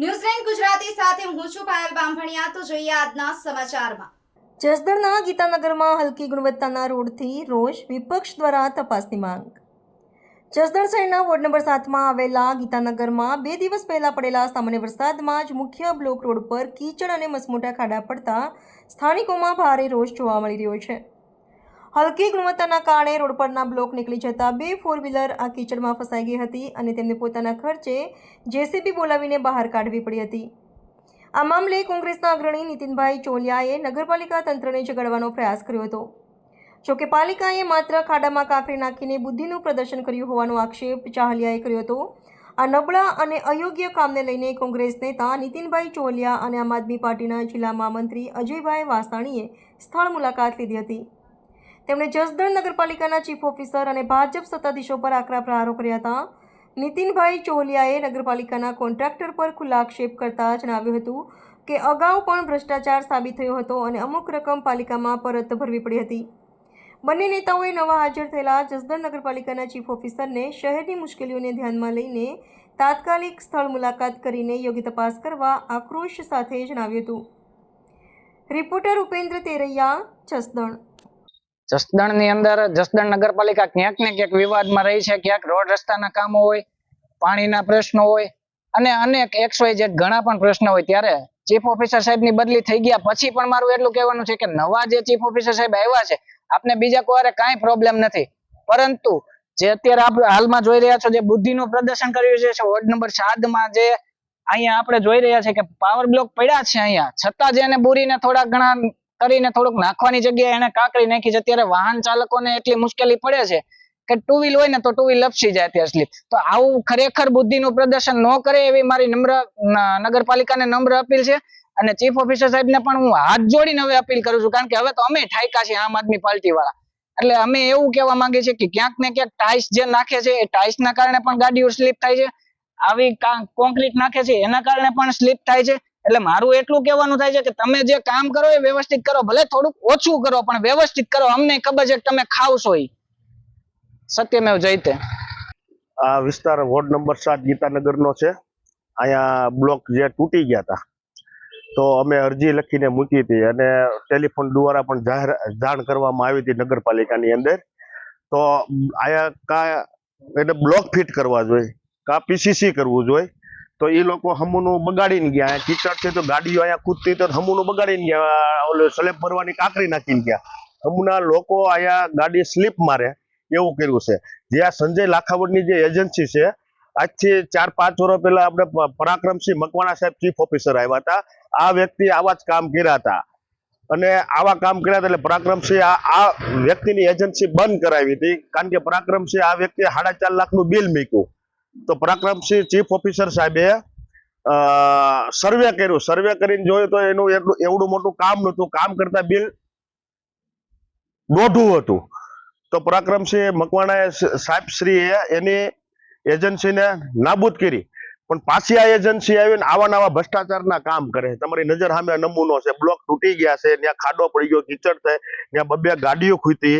ન્યૂઝલેન્ડ ગુજરાતી સાથે હું છું પાયલ બામભણિયા. તો જોઈએ આજના સમાચારમાં. જસદણના ગીતાનગરમાં હલકી ગુણવત્તાના રોડથી રોષ વિપક્ષ દ્વારા તપાસની માંગ. જસદણ શહેરના વોર્ડ નંબર સાતમાં આવેલા ગીતાનગરમાં બે દિવસ પહેલા પડેલા સામાન્ય વરસાદમાં જ મુખ્ય બ્લોક રોડ પર કીચડ અને મસમોટા ખાડા પડતા સ્થાનિકોમાં ભારે રોષ જોવા મળી રહ્યો છે. હલકી ગુણવત્તાના કારણે રોડ પરના બ્લોક નીકળી જતા બે ફોર વ્હીલર આ કીચડમાં ફસાઈ ગઈ હતી અને તેમને પોતાના ખર્ચે જેસીબી બોલાવીને બહાર કાઢવી પડી હતી. આ મામલે કોંગ્રેસના અગ્રણી નીતિનભાઈ ચોલિયાએ નગરપાલિકા તંત્રને જગાડવાનો પ્રયાસ કર્યો હતો. જોકે પાલિકાએ માત્ર ખાડામાં કાંકરી નાખીને બુદ્ધિનું પ્રદર્શન કર્યું હોવાનો આક્ષેપ ચાહલિયાએ કર્યો હતો. આ નબળા અને અયોગ્ય કામને લઈને કોંગ્રેસ નેતા નીતિનભાઈ ચોલિયા અને આમ આદમી પાર્ટીના જિલ્લા મહામંત્રી અજયભાઈ વાસાણીએ સ્થળ મુલાકાત લીધી હતી. તેમણે જસદણ નગરપાલિકાના ચીફ ઓફિસર અને ભાજપ સત્તાધીશો પર આકરા પ્રહારો કર્યા હતા. નીતિનભાઈ ચોલિયાએ નગરપાલિકાના કોન્ટ્રાક્ટર પર ખુલ્લા આક્ષેપ કરતા જણાવ્યું હતું કે અગાઉ પણ ભ્રષ્ટાચાર સાબિત થયો હતો અને અમુક રકમ પાલિકામાં પરત ભરવી પડી હતી. બંને નેતાઓએ નવા હાજર થયેલા જસદણ નગરપાલિકાના ચીફ ઓફિસરને શહેરની મુશ્કેલીઓને ધ્યાનમાં લઈને તાત્કાલિક સ્થળ મુલાકાત કરીને યોગ્ય તપાસ કરવા આક્રોશ સાથે જણાવ્યું હતું. રિપોર્ટર ઉપેન્દ્ર તેરૈયા, જસદણ જસદણની અંદર, જસદણ નગરપાલિકા ક્યાંક ને ક્યાંક વિવાદમાં રહી છે, ક્યાંક રોડ રસ્તાના કામો હોય, પાણીના પ્રશ્નો હોય, અને અનેક એક્સ વાય ઝેડ ઘણા પણ પ્રશ્નો હોય. ત્યારે ચીફ ઓફિસર સાહેબની બદલી થઈ ગયા. પછી પણ મારું એટલું કહેવાનું છે કે નવા જે ચીફ ઓફિસર સાહેબ આવ્યા છે, આપને બીજા કોઈ કાંઈ પ્રોબ્લેમ નથી. પરંતુ જે અત્યારે આપણે હાલમાં જોઈ રહ્યા છો, જે બુદ્ધિનું પ્રદર્શન કર્યું છે વોર્ડ નંબર સાતમાં જે અહીંયા આપણે જોઈ રહ્યા છે કે પાવર બ્લોક પડ્યા છે અહીંયા. છતાં જેને બોરીને થોડા ઘણા કરીને થોડુંક નાખવાની જગ્યાએ એને કાંકરી નાખી છે. અત્યારે વાહન ચાલકોને એટલી મુશ્કેલી પડે છે કે ટુ વ્હીલ હોય ને તો ટુ વ્હીલ લપસી જાય અત્યાર સ્લીપ તો આવું ખરેખર બુદ્ધિનું પ્રદર્શન ન કરે એવી મારી નમ્ર નગરપાલિકાને નમ્ર અપીલ છે. અને ચીફ ઓફિસર સાહેબને પણ હું હાથ જોડીને હવે અપીલ કરું છું. કારણ કે હવે તો અમે ઠાયકા છીએ આમ આદમી પાર્ટી વાળા એટલે અમે એવું કહેવા માંગીએ છીએ કે ક્યાંક ને ક્યાંક ટાઇલ્સ જે નાખે છે એ ટાઇલ્સ ના કારણે પણ ગાડીઓ સ્લીપ થાય છે. આવી કોન્ક્રીટ નાખે છે એના કારણે પણ સ્લીપ થાય છે. એટલે મારું એટલું કહેવાનું થાય છે કે તમે જે કામ કરો એ વ્યવસ્થિત કરો, ભલે થોડુંક ઓછું કરો, પણ વ્યવસ્થિત કરો. અમને ખબર છે કે તમે ખાવશો ઈ. સત્યમેવ જયતે આ વિસ્તાર વોર્ડ નંબર સાત ગીતાનગરનો છે. અહીંયા બ્લોક જે તૂટી ગયા હતા તો અમે અરજી લખીને મૂકી હતી અને ટેલિફોન દ્વારા પણ જાહેર, જાણ કરવામાં આવી હતી નગરપાલિકાની અંદર. તો અહીંયા કા એટલે બ્લોક ફિટ કરવા જોઈએ. કા પીસીસી કરવું જોઈએ. તો એ લોકો હમુનું બગાડીને ગયા. ટીચર છે તો ગાડીઓ અહીંયા કૂદતી તો હમુનું બગાડીને ગયા. ઓલો સ્લેબ ભરવાની કાંકરી નાખીને ગયા. હમુના લોકો અહીંયા ગાડી સ્લીપ મારે એવું કર્યું છે. જે આ સંજય લાખાવડની જે એજન્સી છે, આજથી ચાર પાંચ વર્ષ પહેલા આપણે પરાક્રમસિંહ મકવાણા સાહેબ ચીફ ઓફિસર આવ્યા હતા. આ વ્યક્તિ આવા જ કામ કર્યા હતા. અને આવા કામ કર્યા એટલે પરાક્રમસિંહ આ આ વ્યક્તિની એજન્સી બંધ કરાવી હતી. કારણ કે પરાક્રમસિંહ આ વ્યક્તિએ સાડા ચાર લાખનું બિલ મૂક્યું. તો પરાક્રમસિંહ ચીફ ઓફિસર સાહેબે સર્વે કર્યું. સર્વે કરીને જોયું તો એનું એટલું એવડું મોટું કામ નહોતું. કામ કરતા બિલ દોઢું હતું. તો પરાક્રમસિંહ મકવાણાએ સાહેબ શ્રીએ એની એજન્સીને નાબૂદ કરી. પણ પાછી આ એજન્સી આવીને આવા નવા ભ્રષ્ટાચારના કામ કરે તમારી નજર સામે નમૂનો છે. બ્લોક તૂટી ગયા છે. ત્યાં ખાડો પડી ગયો, કીચડ થાય ત્યાં બબ્બે ગાડીઓ ખૂતી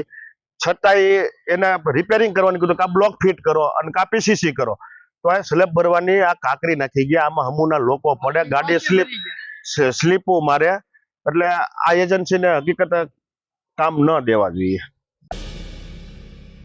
છતાંય એને રિપેરિંગ કરવાની કીધું કે કા બ્લોક ફિટ કરો અને કા પીસીસી કરો. તો આ સ્લેબ ભરવાની આ કાકરી નાખી ગયા. આમાં હમુના લોકો પડે ગાડી સ્લીપ સ્લીપો મારે એટલે આ એજન્સીને હકીકત કામ ન દેવા જોઈએ.